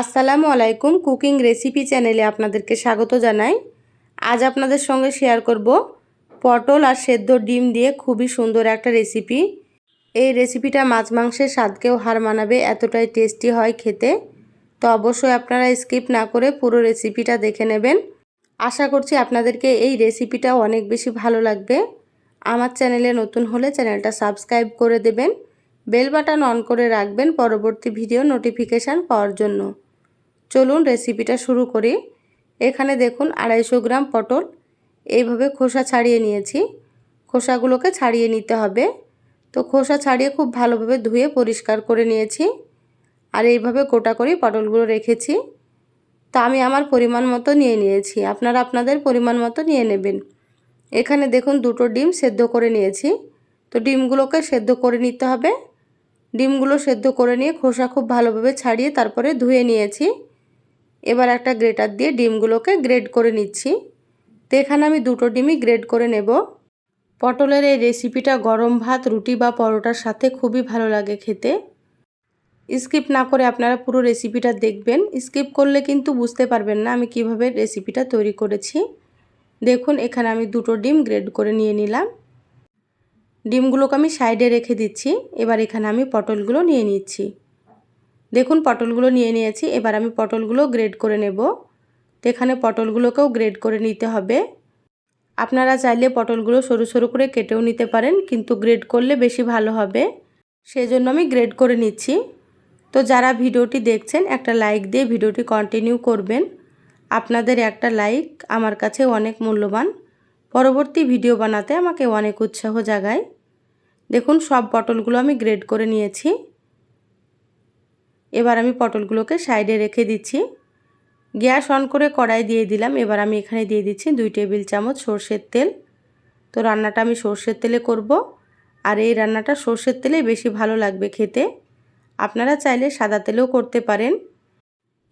আসসালামু আলাইকুম cooking recipe চ্যানেলে আপনাদেরকে স্বাগত জানাই। আজ আপনাদের সঙ্গে শেয়ার করব পটল আর সেদ্ধ ডিম দিয়ে খুবই সুন্দর একটা রেসিপি। এই রেসিপিটা মাছ মাংসের স্বাদকেও হার মানাবে, এতটাই টেস্টি হয় খেতে। তো অবশ্যই আপনারা স্কিপ না করে পুরো রেসিপিটা দেখে নেবেন। আশা করছি আপনাদেরকে এই রেসিপিটা অনেক বেশি ভালো লাগবে। আমার চ্যানেলে নতুন হলে চ্যানেলটা সাবস্ক্রাইব করে দেবেন। বেল বাটন অন করে রাখবেন পরবর্তী ভিডিও নোটিফিকেশান পাওয়ার জন্য। চলুন রেসিপিটা শুরু করি। এখানে দেখুন আড়াইশো গ্রাম পটল। এইভাবে খোসা ছাড়িয়ে নিয়েছি। খোসাগুলোকে ছাড়িয়ে নিতে হবে। তো খোসা ছাড়িয়ে খুব ভালোভাবে ধুয়ে পরিষ্কার করে নিয়েছি। আর এইভাবে গোটা করেই পটলগুলো রেখেছি। তা আমি আমার পরিমাণ মতো নিয়ে নিয়েছি। আপনারা আপনাদের পরিমাণ মতো নিয়ে নেবেন। এখানে দেখুন দুটো ডিম সেদ্ধ করে নিয়েছি। তো ডিমগুলোকে সেদ্ধ করে নিতে হবে। ডিমগুলো সেদ্ধ করে নিয়ে খোসা খুব ভালোভাবে ছাড়িয়ে তারপরে ধুয়ে নিয়েছি। এবার একটা গ্রেটার দিয়ে ডিমগুলোকে গ্রেড করে নিচ্ছি। তো এখানে আমি দুটো ডিমই গ্রেড করে নেব। পটলের এই রেসিপিটা গরম ভাত, রুটি বা পরোটার সাথে খুবই ভালো লাগে খেতে। স্কিপ না করে আপনারা পুরো রেসিপিটা দেখবেন। স্কিপ করলে কিন্তু বুঝতে পারবেন না আমি কীভাবে রেসিপিটা তৈরি করেছি। দেখুন, এখানে আমি দুটো ডিম গ্রেড করে নিয়ে নিলাম। ডিমগুলোকে আমি সাইডে রেখে দিচ্ছি। এবার এখানে আমি পটলগুলো নিয়ে নিচ্ছি। দেখুন, পটলগুলো নিয়ে নিয়েছি। এবার আমি পটলগুলো গ্রেড করে নেব। তো এখানে পটলগুলোকেও গ্রেড করে নিতে হবে। আপনারা চাইলে পটলগুলো সরু সরু করে কেটেও নিতে পারেন, কিন্তু গ্রেড করলে বেশি ভালো হবে। সেজন্য আমি গ্রেড করে নিচ্ছি। তো যারা ভিডিওটি দেখছেন, একটা লাইক দিয়ে ভিডিওটি কন্টিনিউ করবেন। আপনাদের একটা লাইক আমার কাছে অনেক মূল্যবান। পরবর্তী ভিডিও বানাতে আমাকে অনেক উৎসাহ জাগায়। দেখুন, সব পটলগুলো আমি গ্রেড করে নিয়েছি। এবার আমি পটলগুলোকে সাইডে রেখে দিচ্ছি। গ্যাস অন করে কড়াই দিয়ে দিলাম। এবার আমি এখানে দিয়ে দিচ্ছি দুই টেবিল চামচ সর্ষের তেল। তো রান্নাটা আমি সর্ষের তেলে করব। আর এই রান্নাটা সর্ষের তেলেই বেশি ভালো লাগবে খেতে। আপনারা চাইলে সাদা তেলেও করতে পারেন।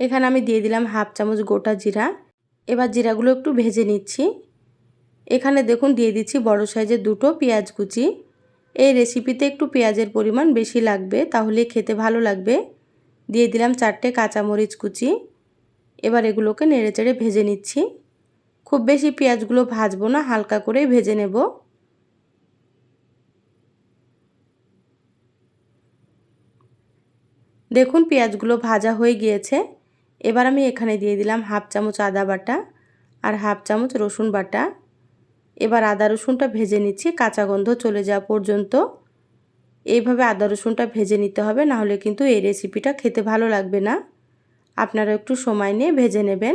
এখানে আমি দিয়ে দিলাম হাফ চামচ গোটা জিরা। এবার জিরাগুলো একটু ভেজে নিচ্ছি। এখানে দেখুন দিয়ে দিচ্ছি বড় সাইজের দুটো পেঁয়াজ কুচি। এই রেসিপিতে একটু পেঁয়াজের পরিমাণ বেশি লাগবে, তাহলে খেতে ভালো লাগবে। দিয়ে দিলাম চারটে কাঁচামরিচ কুচি। এবার এগুলোকে নেড়ে চেড়ে ভেজে নিচ্ছি। খুব বেশি পেঁয়াজগুলো ভাজবো না, হালকা করে ভেজে নেব। দেখুন পেঁয়াজগুলো ভাজা হয়ে গিয়েছে। এবার আমি এখানে দিয়ে দিলাম হাফ চামচ আদা বাটা আর হাফ চামচ রসুন বাটা। এবার আদা রসুনটা ভেজে নিচ্ছি, কাঁচা গন্ধ চলে যাওয়া পর্যন্ত। এইভাবে আদা রসুনটা ভেজে নিতে হবে, নাহলে কিন্তু এই রেসিপিটা খেতে ভালো লাগবে না। আপনারা একটু সময় নিয়ে ভেজে নেবেন।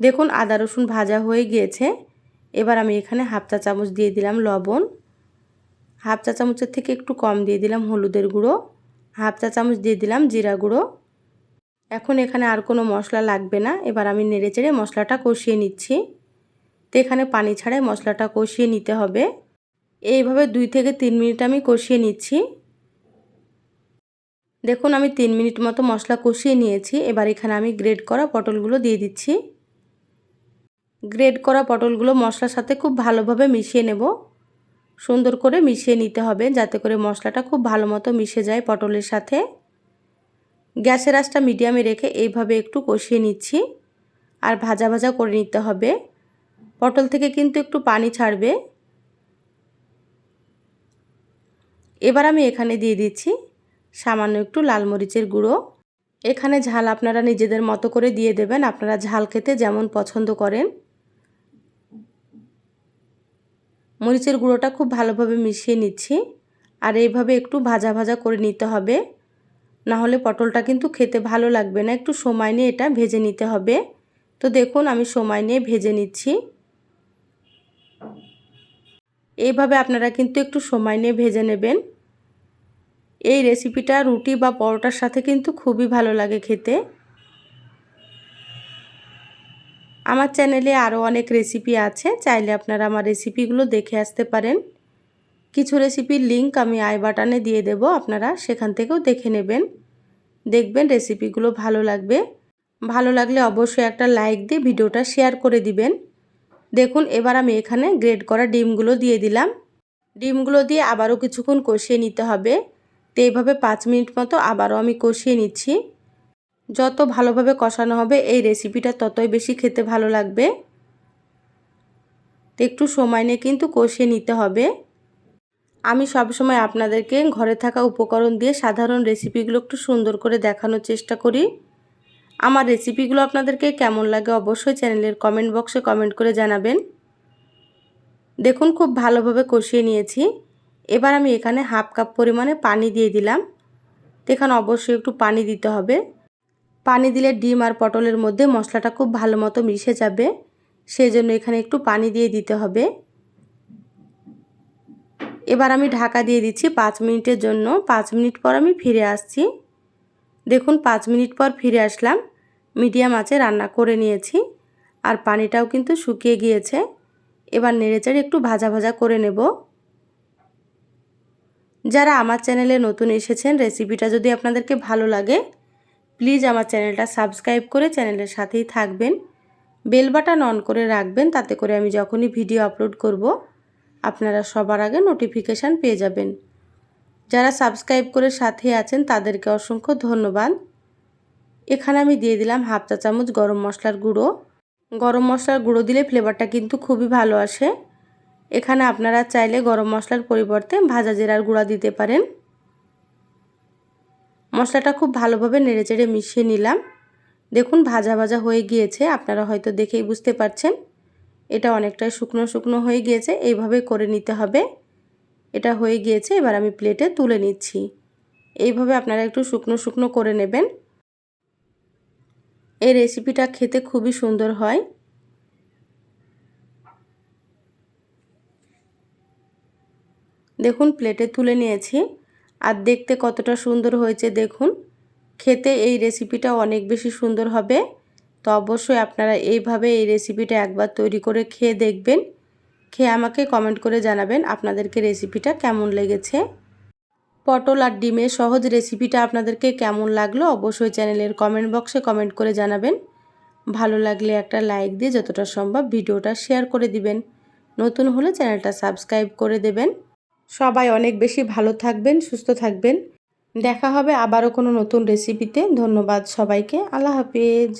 দেখুন, আদা রসুন ভাজা হয়ে গিয়েছে। এবার আমি এখানে হাফ চা চামচ দিয়ে দিলাম লবণ। হাফ চা চামচের থেকে একটু কম দিয়ে দিলাম হলুদের গুঁড়ো। হাফ চা চামচ দিয়ে দিলাম জিরা গুঁড়ো। এখন এখানে আর কোনো মশলা লাগবে না। এবার আমি নেড়ে চেড়ে মশলাটা কষিয়ে নিচ্ছি। তো এখানে পানি ছাড়াই মশলাটা কষিয়ে নিতে হবে। এইভাবে দুই থেকে তিন মিনিট আমি কষিয়ে নিচ্ছি। দেখুন, আমি তিন মিনিট মতো মশলা কষিয়ে নিয়েছি। এবার এখানে আমি গ্রেড করা পটলগুলো দিয়ে দিচ্ছি। গ্রেড করা পটলগুলো মশলার সাথে খুব ভালোভাবে মিশিয়ে নেব। সুন্দর করে মিশিয়ে নিতে হবে যাতে করে মশলাটা খুব ভালো মতো মিশে যায় পটলের সাথে। গ্যাসের আঁচটা মিডিয়ামে রেখে এইভাবে একটু কষিয়ে নিচ্ছি আর ভাজা ভাজা করে নিতে হবে। পটল থেকে কিন্তু একটু পানি ছাড়বে। এবার আমি এখানে দিয়ে দিচ্ছি সামান্য একটু লাল মরিচের গুঁড়ো। এখানে ঝাল আপনারা নিজেদের মতো করে দিয়ে দেবেন। আপনারা ঝাল খেতে যেমন পছন্দ করেন। মরিচের গুঁড়োটা খুব ভালোভাবে মিশিয়ে নিচ্ছি। আর এইভাবে একটু ভাজা ভাজা করে নিতে হবে। না হলে পটলটা কিন্তু খেতে ভালো লাগবে না। একটু সময় নিয়ে এটা ভেজে নিতে হবে। তো দেখুন, আমি সময় নিয়ে ভেজে নিচ্ছি। এইভাবে আপনারা কিন্তু একটু সময় নিয়ে ভেজে নেবেন। এই রেসিপিটা রুটি বা পরোটার সাথে কিন্তু খুবই ভালো লাগে খেতে। আমার চ্যানেলে আরও অনেক রেসিপি আছে, চাইলে আপনারা আমার রেসিপিগুলো দেখে আসতে পারেন। কিছু রেসিপির লিঙ্ক আমি আই বাটনে দিয়ে দেব, আপনারা সেখান থেকেও দেখে নেবেন। দেখবেন রেসিপিগুলো ভালো লাগবে। ভালো লাগলে অবশ্যই একটা লাইক দিয়ে ভিডিওটা শেয়ার করে দিবেন। দেখুন, এবার আমি এখানে গ্রেড করা ডিমগুলো দিয়ে দিলাম। ডিমগুলো দিয়ে আবারও কিছুক্ষণ কষিয়ে নিতে হবে। তো এইভাবে পাঁচ মিনিট মতো আবারও আমি কষিয়ে নিচ্ছি। যত ভালোভাবে কষানো হবে, এই রেসিপিটা ততই বেশি খেতে ভালো লাগবে। তো একটু সময় নিয়ে কিন্তু কষিয়ে নিতে হবে। আমি সবসময় আপনাদেরকে ঘরে থাকা উপকরণ দিয়ে সাধারণ রেসিপিগুলো একটু সুন্দর করে দেখানোর চেষ্টা করি। আমার রেসিপিগুলো আপনাদেরকে কেমন লাগে অবশ্যই চ্যানেলের কমেন্ট বক্সে কমেন্ট করে জানাবেন। দেখুন, খুব ভালোভাবে কষিয়ে নিয়েছি। এবার আমি এখানে হাফ কাপ পরিমাণে পানি দিয়ে দিলাম। এখানে অবশ্যই একটু পানি দিতে হবে। পানি দিলে ডিম আর পটলের মধ্যে মশলাটা খুব ভালো মতো মিশে যাবে। সেই জন্য এখানে একটু পানি দিয়ে দিতে হবে। এবার আমি ঢাকা দিয়ে দিচ্ছি পাঁচ মিনিটের জন্য। পাঁচ মিনিট পর আমি ফিরে আসছি। দেখুন, পাঁচ মিনিট পর ফিরে আসলাম। মিডিয়াম আঁচে রান্না করে নিয়েছি। আর পানিটাও কিন্তু শুকিয়ে গিয়েছে। এবার নেড়েচেড়ে একটু ভাজা ভাজা করে নেব। যারা আমার চ্যানেলে নতুন এসেছেন, রেসিপিটা যদি আপনাদেরকে ভালো লাগে, প্লিজ আমার চ্যানেলটা সাবস্ক্রাইব করে চ্যানেলের সাথেই থাকবেন। বেল বাটন অন করে রাখবেন, তাতে করে আমি যখনই ভিডিও আপলোড করব, আপনারা সবার আগে নোটিফিকেশান পেয়ে যাবেন। যারা সাবস্ক্রাইব করে সাথে আছেন, তাদেরকে অসংখ্য ধন্যবাদ। এখানে আমি দিয়ে দিলাম হাফ চা চামচ গরম মশলার গুঁড়ো। গরম মশলার গুঁড়ো দিলে ফ্লেভারটা কিন্তু খুবই ভালো আসে। এখানে আপনারা চাইলে গরম মশলার পরিবর্তে ভাজা জেরার গুঁড়া দিতে পারেন। মশলাটা খুব ভালোভাবে নেড়েচেড়ে মিশিয়ে নিলাম। দেখুন ভাজা ভাজা হয়ে গিয়েছে, আপনারা হয়তো দেখেই বুঝতে পারছেন। এটা অনেকটাই শুকনো শুকনো হয়ে গিয়েছে, এইভাবে করে নিতে হবে। এটা হয়ে গিয়েছে, এবার আমি প্লেটে তুলে নিচ্ছি। এইভাবে আপনারা একটু শুকনো শুকনো করে নেবেন। এই রেসিপিটা খেতে খুবই সুন্দর হয়। দেখুন প্লেটে তুলে নিয়েছি। আর দেখতে কতটা সুন্দর হয়েছে, দেখুন। খেতে এই রেসিপিটা অনেক বেশি সুন্দর হবে। তো অবশ্যই আপনারা এইভাবে এই রেসিপিটা একবার তৈরি করে খেয়ে দেখবেন। খেয়ে আমাকে কমেন্ট করে জানাবেন আপনাদেরকে রেসিপিটা কেমন লেগেছে। পটল আর ডিমের সহজ রেসিপিটা আপনাদেরকে কেমন লাগল অবশ্যই চ্যানেলের কমেন্ট বক্সে কমেন্ট করে জানাবেন। ভালো লাগলে একটা লাইক দিয়ে যতটা সম্ভব ভিডিওটা শেয়ার করে দিবেন। নতুন হলে চ্যানেলটা সাবস্ক্রাইব করে দেবেন। সবাই অনেক বেশি ভালো থাকবেন, সুস্থ থাকবেন। দেখা হবে আবারও কোনো নতুন রেসিপিতে। ধন্যবাদ সবাইকে। আল্লাহ হাফিজ।